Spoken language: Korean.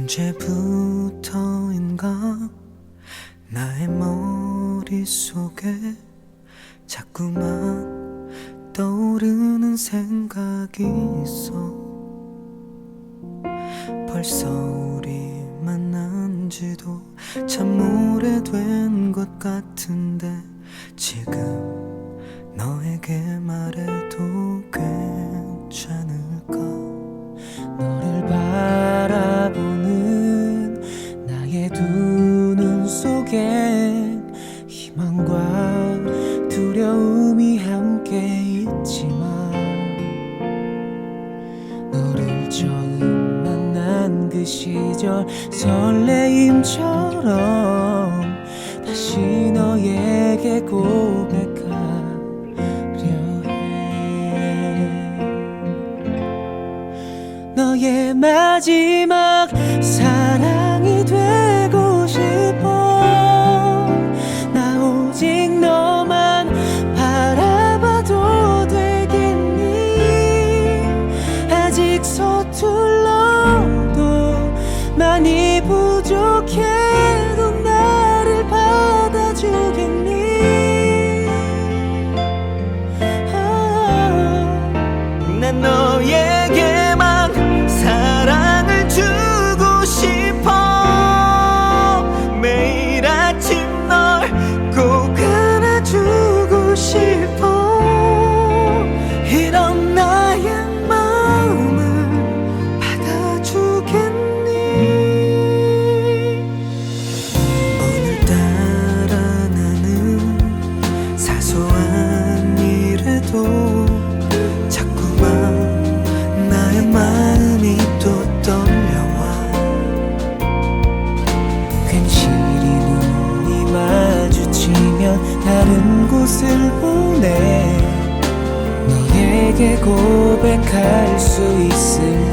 언제부터인가 나의 머릿속에 자꾸만 떠오르는 생각이 있어. 벌써 우리 만난 지도 참 오래된 것 같은데 지금 너에게 말해 처음 만난 그 시절 설레임처럼 다시 너에게 고백하려 해. 너의 마지막 고백할 수 있을